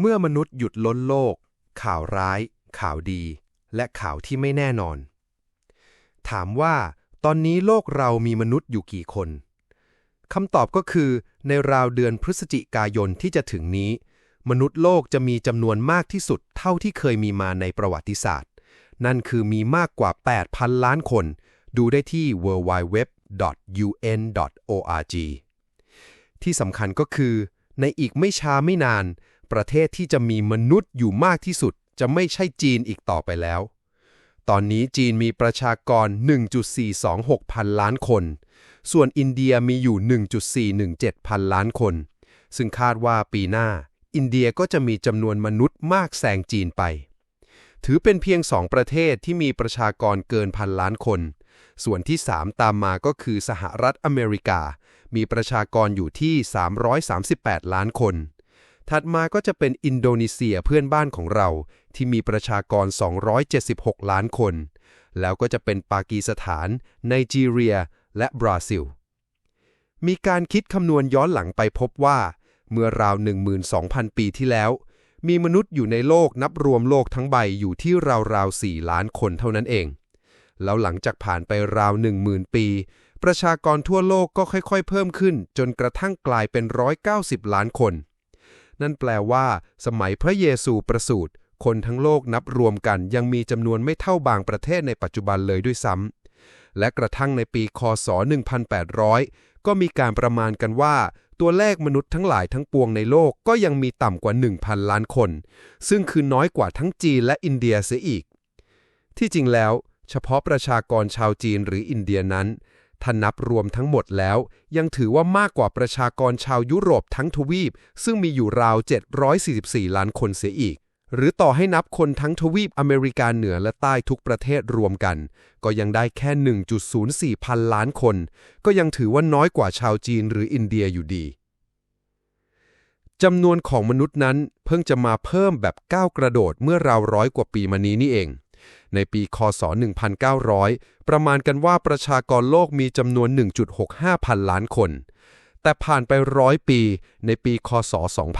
เมื่อมนุษย์หยุดล้นโลก ข่าวร้าย ข่าวดี และข่าวที่ไม่แน่นอน ถามว่า ตอนนี้โลกเรามีมนุษย์อยู่กี่คนคำตอบก็คือ ในราวเดือนพฤศจิกายนที่จะถึงนี้ มนุษย์โลกจะมีจำนวนมากที่สุดเท่าที่เคยมีมาในประวัติศาสตร์ นั่นคือมีมากกว่า 8,000 ล้านคน ดูได้ที่ worldwideweb.un.org ที่สำคัญก็คือ ในอีกไม่ช้าไม่นาน ประเทศที่จะมีมนุษย์อยู่มากที่สุด จะไม่ใช่จีนอีกต่อไปแล้ว ตอนนี้จีนมีประชากร 1.426 พันล้านคน ส่วนอินเดียมีอยู่ 1.417 พันล้านคน ซึ่งคาดว่าปีหน้า อินเดียก็จะมีจำนวนมนุษย์มากแซงจีนไป ถือเป็นเพียงสองประเทศที่มีประชากรเกินพันล้านคน ส่วนที่ 3 ตามมาก็คือสหรัฐอเมริกา มีประชากรอยู่ที่ 338 ล้านคน ถัดมาก็จะเป็นอินโดนีเซียเพื่อนบ้านของเรา ที่มีประชากร 276 ล้านคน แล้วก็จะเป็นปากีสถาน ไนจีเรีย และบราซิล มีการคิดคำนวณย้อนหลังไปพบว่า เมื่อราว 12,000 ปีที่แล้ว มีมนุษย์อยู่ในโลกนับรวมโลกทั้งใบอยู่ที่ราวๆ 4 ล้านคนเท่านั้นเอง แล้วหลังจากผ่านไปราว 10,000 ปีประชากรทั่วโลกก็ค่อย ๆ เพิ่มขึ้น จนกระทั่งกลายเป็น 190 ล้านคน นั่นแปลว่า สมัยพระเยซูประสูติคนทั้งโลกนับรวมกันยังมีจำนวนไม่เท่าบางประเทศในปัจจุบันเลยด้วยซ้ำและกระทั่งในปีคศ 1800 ก็มีการประมาณกันว่า ตัวเลขมนุษย์ทั้งหลายทั้งปวงในโลกก็ยังมีต่ำกว่า 1,000 ล้านคน ซึ่งคือน้อยกว่าทั้งจีนและอินเดียเสียอีก ที่จริงแล้ว เฉพาะประชากรชาวจีนหรืออินเดียนั้น ถ้านับรวมทั้งหมดแล้ว ยังถือว่ามากกว่าประชากรชาวยุโรปทั้งทวีป ซึ่งมีอยู่ราว 744 ล้านคนเสียอีก หรือต่อให้นับคนทั้งทวีปอเมริกาเหนือและใต้ทุกประเทศรวมกัน ก็ยังได้แค่ 1.04 พันล้านคน ก็ยังถือว่าน้อยกว่าชาวจีนหรืออินเดียอยู่ดีจำนวนของมนุษย์นั้นเพิ่งจะมาเพิ่มแบบก้าวกระโดดเมื่อราวร้อยกว่าปีมานี้นี่เอง ในปี คศ 1900 ประมาณกันว่าประชากรโลกมีจำนวน 1.65 พันล้านคน แต่ผ่านไปร้อยปี ในปีคศ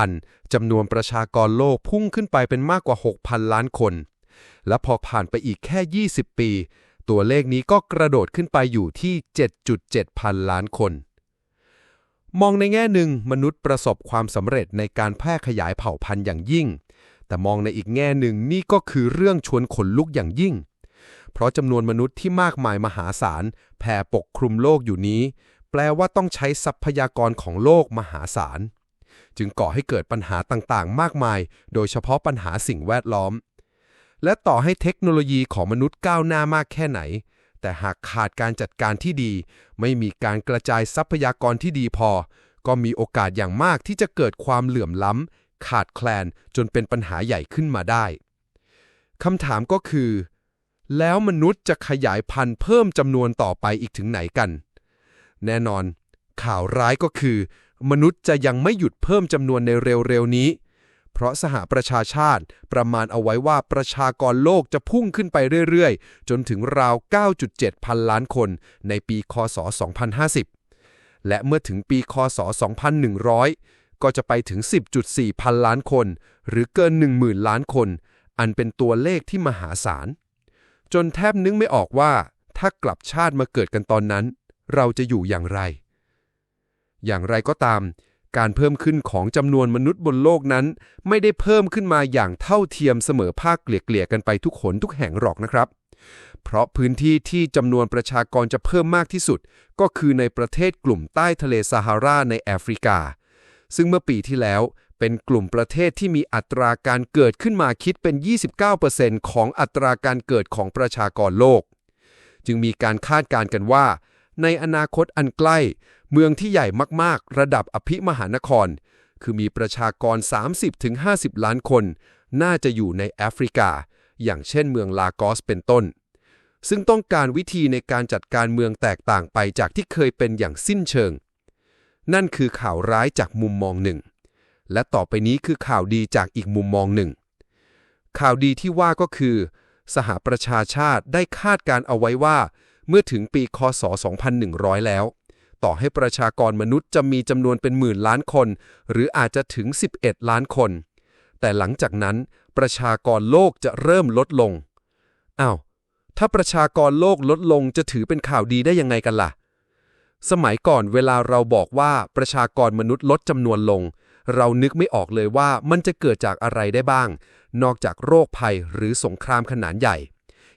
2000 จำนวนประชากรโลกพุ่งขึ้นไปเป็นมากกว่า 6,000 ล้านคน และพอผ่านไปอีกแค่ 20 ปี ตัวเลขนี้ก็กระโดดขึ้นไปอยู่ที่ 7.7 พันล้านคน มองในแง่หนึ่งมนุษย์ประสบความสำเร็จในการแพร่ขยายเผ่าพันธุ์อย่างยิ่ง แต่มองในอีกแง่หนึ่งนี่ก็คือเรื่องชวนขนลุกอย่างยิ่ง เพราะจำนวนมนุษย์ที่มากมายมหาศาลแผ่ปกคลุมโลกอยู่นี้ แปลว่าต้องใช้ทรัพยากรของโลกมหาศาล จึงก่อให้เกิดปัญหาต่างๆ มากมาย โดยเฉพาะปัญหาสิ่งแวดล้อม และต่อให้เทคโนโลยีของมนุษย์ก้าวหน้ามากแค่ไหน แต่หากขาดการจัดการที่ดี ไม่มีการกระจายทรัพยากรที่ดีพอ ก็มีโอกาสอย่างมากที่จะเกิดความเหลื่อมล้ำขาดแคลนจนเป็นปัญหาใหญ่ขึ้นมาได้คำถามก็คือ แล้วมนุษย์จะขยายพันธุ์เพิ่มจำนวนต่อไปอีกถึงไหนกัน แน่นอน ข่าวร้ายก็คือ มนุษย์จะยังไม่หยุดเพิ่มจำนวนในเร็วๆนี้ เพราะสหประชาชาติประมาณเอาไว้ว่าประชากรโลกจะพุ่งขึ้นไปเรื่อยๆ จนถึงราว 9.7 พันล้านคนในปีคศ 2050 และเมื่อถึงปีคศ 2100 ก็จะไปถึง 10.4 พันล้านคน หรือเกิน 10,000 ล้านคน อันเป็นตัวเลขที่มหาศาล จนแทบนึกไม่ออกว่า ถ้ากลับชาติมาเกิดกันตอนนั้น เราจะอยู่อย่างไร อย่างไรก็ตาม การเพิ่มขึ้นของจำนวนมนุษย์บนโลกนั้น ไม่ได้เพิ่มขึ้นมาอย่างเท่าเทียมเสมอภาคเกลี่ยๆกันไปทุกขนทุกแห่งหรอกนะครับ เพราะพื้นที่ที่จำนวนประชากรจะเพิ่มมากที่สุด ก็คือในประเทศกลุ่มใต้ทะเลซาฮาราในแอฟริกา ซึ่งเมื่อปีที่แล้ว เป็นกลุ่มประเทศที่มีอัตราการเกิดขึ้นมาคิดเป็น 29%ของอัตราการเกิดของประชากรโลก จึงมีการคาดการณ์กันว่า ในอนาคตอันใกล้ เมืองที่ใหญ่มากๆ ระดับอภิมหานคร คือมีประชากร 30-50 ล้านคน น่าจะอยู่ในแอฟริกา อย่างเช่นเมืองลากอสเป็นต้น ซึ่งต้องการวิธีในการจัดการเมืองแตกต่างไปจากที่เคยเป็นอย่างสิ้นเชิง นั่นคือข่าวร้ายจากมุมมองหนึ่ง และต่อไปนี้คือข่าวดีจากอีกมุมมองหนึ่ง ข่าวดีที่ว่าก็คือ สหประชาชาติได้คาดการเอาไว้ว่า เมื่อถึงปีคศ 2100 แล้ว ต่อให้ประชากรมนุษย์จะมีจำนวนเป็นหมื่นล้านคน หรืออาจจะถึง 11 ล้านคน แต่หลังจากนั้น ประชากรโลกจะเริ่มลดลงอ้าวถ้าประชากรโลกลดลงจะถือเป็นข่าวดีได้ยังไงกันล่ะ สมัยก่อนเวลาเราบอกว่าประชากรมนุษย์ลดจำนวนลง เรานึกไม่ออกเลยว่ามันจะเกิดจากอะไรได้บ้าง นอกจากโรคภัยหรือสงครามขนาดใหญ่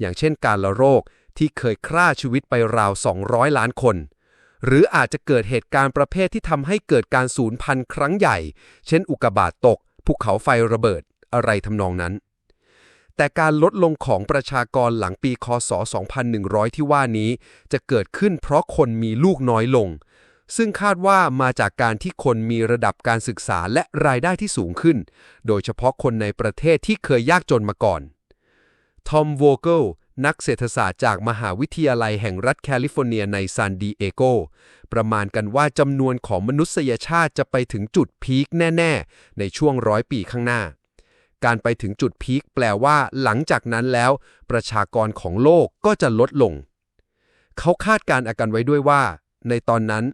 อย่างเช่นการละโรคที่เคยฆ่าชีวิตไปราว 200 ล้านคน หรืออาจจะเกิดเหตุการณ์ประเภทที่ทำให้เกิดการสูญพันธุ์ครั้งใหญ่ เช่น อุกกาบาตตก ภูเขาไฟระเบิด อะไรทำนองนั้น แต่การลดลงของประชากรหลังปีคศ 2100 ที่ว่านี้ จะเกิดขึ้นเพราะคนมีลูกน้อยลง ซึ่งคาดว่ามาจากการที่คนมีระดับการศึกษาและรายได้ที่สูงขึ้น โดยเฉพาะคนในประเทศที่เคยยากจนมาก่อน ทอมโวเกลนักเศรษฐศาสตร์จากมหาวิทยาลัยแห่งรัฐแคลิฟอร์เนียในซานดิเอโก ประมาณกันว่าจำนวนของมนุษยชาติจะไปถึงจุดพีคแน่ ๆ ในช่วงร้อยปีข้างหน้า การไปถึงจุดพีคแปลว่า หลังจากนั้นแล้ว ประชากรของโลกก็จะลดลง เขาคาดการณ์อากันไว้ด้วยว่า ในตอนนั้น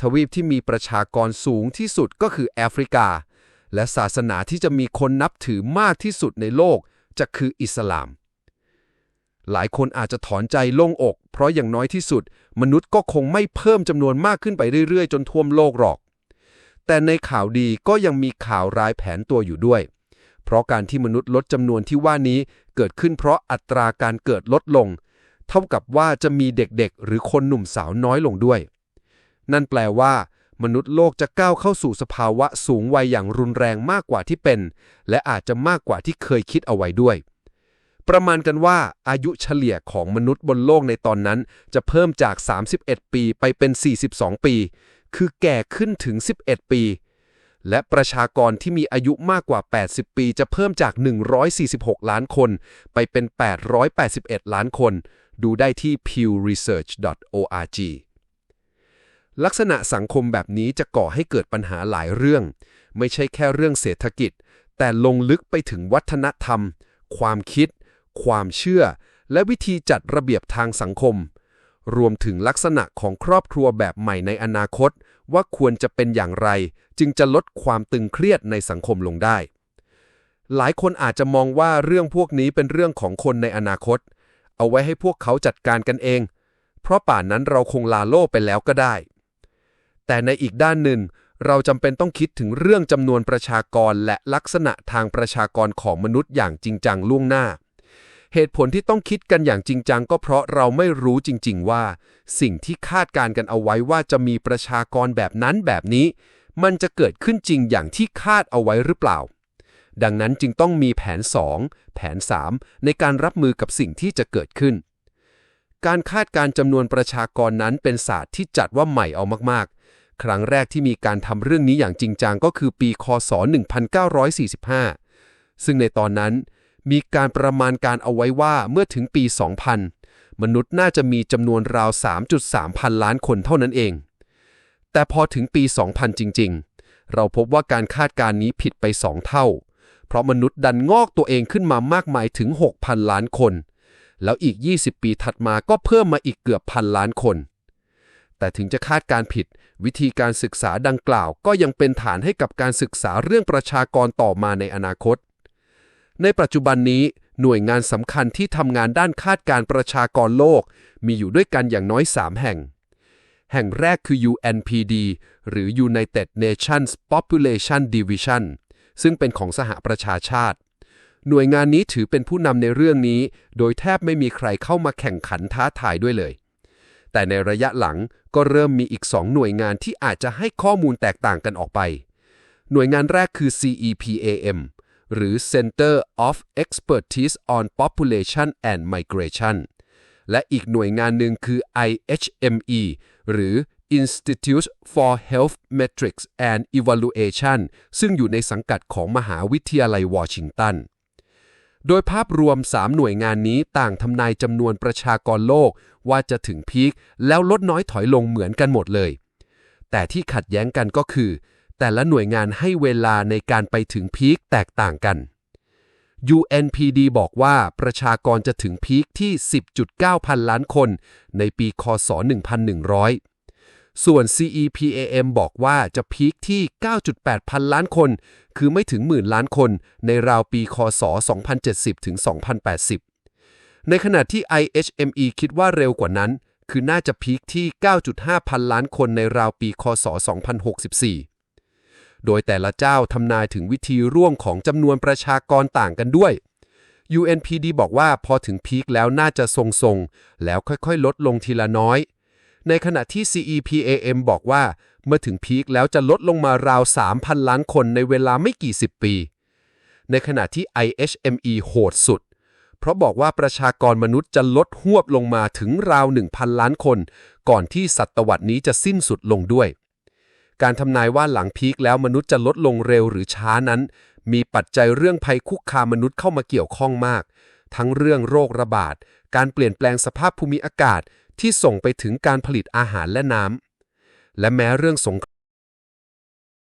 ทวีปที่มีประชากรสูงที่สุดก็คือแอฟริกา และศาสนาที่จะมีคนนับถือมากที่สุดในโลกจะคืออิสลาม หลายคนอาจจะถอนใจโล่งอก เพราะอย่างน้อยที่สุด มนุษย์ก็คงไม่เพิ่มจำนวนมากขึ้นไปเรื่อยๆ จนท่วมโลกหรอก แต่ในข่าวดีก็ยังมีข่าวร้ายแผนตัวอยู่ด้วย เพราะการที่มนุษย์ลดจำนวนที่ว่านี้เกิดขึ้นเพราะอัตราการเกิดลดลง เท่ากับว่าจะมีเด็กๆ หรือคนหนุ่มสาวน้อยลงด้วย นั่นแปลว่า มนุษย์โลกจะก้าวเข้าสู่สภาวะสูงวัยอย่างรุนแรงมากกว่าที่เป็น และอาจจะมากกว่าที่เคยคิดเอาไว้ด้วย ประมาณกันว่าอายุเฉลี่ยของมนุษย์บนโลกในตอนนั้น จะเพิ่มจาก 31 ปีไปเป็น 42 ปี คือแก่ขึ้นถึง 11 ปี และประชากรที่มีอายุมากกว่า 80 ปีจะเพิ่มจาก 146 ล้านคน ไปเป็น 881 ล้านคน ดูได้ที่ pewresearch.org ลักษณะสังคมแบบนี้จะก่อให้เกิดปัญหาหลายเรื่อง ไม่ใช่แค่เรื่องเศรษฐกิจ แต่ลงลึกไปถึงวัฒนธรรม ความคิด ความเชื่อ และวิธีจัดระเบียบทางสังคม รวมถึงลักษณะของครอบครัวแบบใหม่ในอนาคต ว่าควรจะเป็นอย่างไร จึงจะลดความตึงเครียดในสังคมลงได้ หลายคนอาจจะมองว่าเรื่องพวกนี้เป็นเรื่องของคนในอนาคต เอาไว้ให้พวกเขาจัดการกันเอง เพราะป่านนั้นเราคงลาโลกไปแล้วก็ได้ แต่ในอีกด้านหนึ่ง เราจำเป็นต้องคิดถึงเรื่องจำนวนประชากรและลักษณะทางประชากรของมนุษย์อย่างจริงจังล่วงหน้า เหตุผลที่ต้องคิดกันอย่างจริงจังก็เพราะเราไม่รู้จริง ๆ ว่า สิ่งที่คาดการณ์กันเอาไว้ว่าจะมีประชากรแบบนั้นแบบนี้ มันจะเกิดขึ้นจริงอย่างที่คาดเอาไว้หรือเปล่า ดังนั้นจึงต้องมีแผน 2 แผน 3 ในการรับมือกับสิ่งที่จะเกิดขึ้นการคาดการณ์จำนวนประชากรนั้นเป็นศาสตร์ที่จัดว่าใหม่เอามากๆ ครั้งแรกที่มีการทำเรื่องนี้อย่างจริงจังก็คือปีคศ 1945 ซึ่งในตอนนั้นมีการประมาณการเอาไว้ว่าเมื่อถึงปี 2000 มนุษย์น่าจะมีจำนวนราว 3.3 พันล้านคนเท่านั้นเอง แต่พอถึงปี 2000 จริง ๆ เราพบว่าการคาดการณ์นี้ผิดไป 2 เท่า เพราะมนุษย์ดันงอกตัวเองขึ้นมามากมายถึง 6,000 ล้านคน แล้วอีก 20 ปีถัดมาก็เพิ่มมาอีกเกือบพันล้านคน แต่ถึงจะคาดการผิด วิธีการศึกษาดังกล่าว ก็ยังเป็นฐานให้กับการศึกษาเรื่องประชากรต่อมาในอนาคต ในปัจจุบันนี้ หน่วยงานสำคัญที่ทำงานด้านคาดการประชากรโลก มีอยู่ด้วยกันอย่างน้อย 3 แห่ง แห่งแรกคือ UNPD หรือ United Nations Population Division ซึ่งเป็นของสหประชาชาติ หน่วยงานนี้ถือเป็นผู้นำในเรื่องนี้ โดยแทบไม่มีใครเข้ามาแข่งขันท้าทายด้วยเลยแต่ในระยะหลัง ก็เริ่มมีอีกสองหน่วยงานที่อาจจะให้ข้อมูลแตกต่างกันออกไป หน่วยงานแรกคือ CEPAM หรือ Center of Expertise on Population and Migration และอีกหน่วยงานหนึ่งคือ IHME หรือ Institute for Health Metrics and Evaluation ซึ่งอยู่ในสังกัดของมหาวิทยาลัยวอชิงตัน โดยภาพรวม 3 หน่วยงานนี้ต่างทำนายจำนวนประชากรโลกว่าจะถึงพีคแล้วลดน้อยถอยลงเหมือนกันหมดเลย แต่ที่ขัดแย้งกันก็คือ แต่ละหน่วยงานให้เวลาในการไปถึงพีคแตกต่างกัน UNPD บอกว่าประชากรจะถึงพีคที่ 10.9 พันล้านคน ในปีคศ 1100 ส่วน CEPAM บอกว่าจะพีคที่ 9.8 พันล้านคน คือไม่ถึงหมื่นล้านคนในราวปีคศ 2070 ถึง 2080 ในขณะที่ IHME คิดว่าเร็วกว่านั้น คือน่าจะพีคที่ 9.5 พันล้านคนในราวปีคศ 2064 โดยแต่ละเจ้าทำนายถึงวิธีร่วมของจำนวนประชากรต่างกันด้วย UNPD บอกว่าพอถึงพีคแล้วน่าจะทรงๆ แล้วค่อยๆ ลดลงทีละน้อย ในขณะที่ CEPAM บอกว่า เมื่อถึงพีคแล้วจะลดลงมาราว 3,000 ล้านคนในเวลาไม่กี่สิบปี ในขณะที่ IHME โหดสุด เพราะบอกว่าประชากรมนุษย์จะลดหวบลงมาถึงราว 1,000 ล้านคน ก่อนที่ศตวรรษนี้จะสิ้นสุดลงด้วย การทำนายว่าหลังพีคแล้วมนุษย์จะลดลงเร็วหรือช้านั้น มีปัจจัยเรื่องภัยคุกคามมนุษย์เข้ามาเกี่ยวข้องมาก ทั้งเรื่องโรคระบาด การเปลี่ยนแปลงสภาพภูมิอากาศ ที่ส่งไปถึงการผลิตอาหารและน้ำและแม้เรื่องสงคราม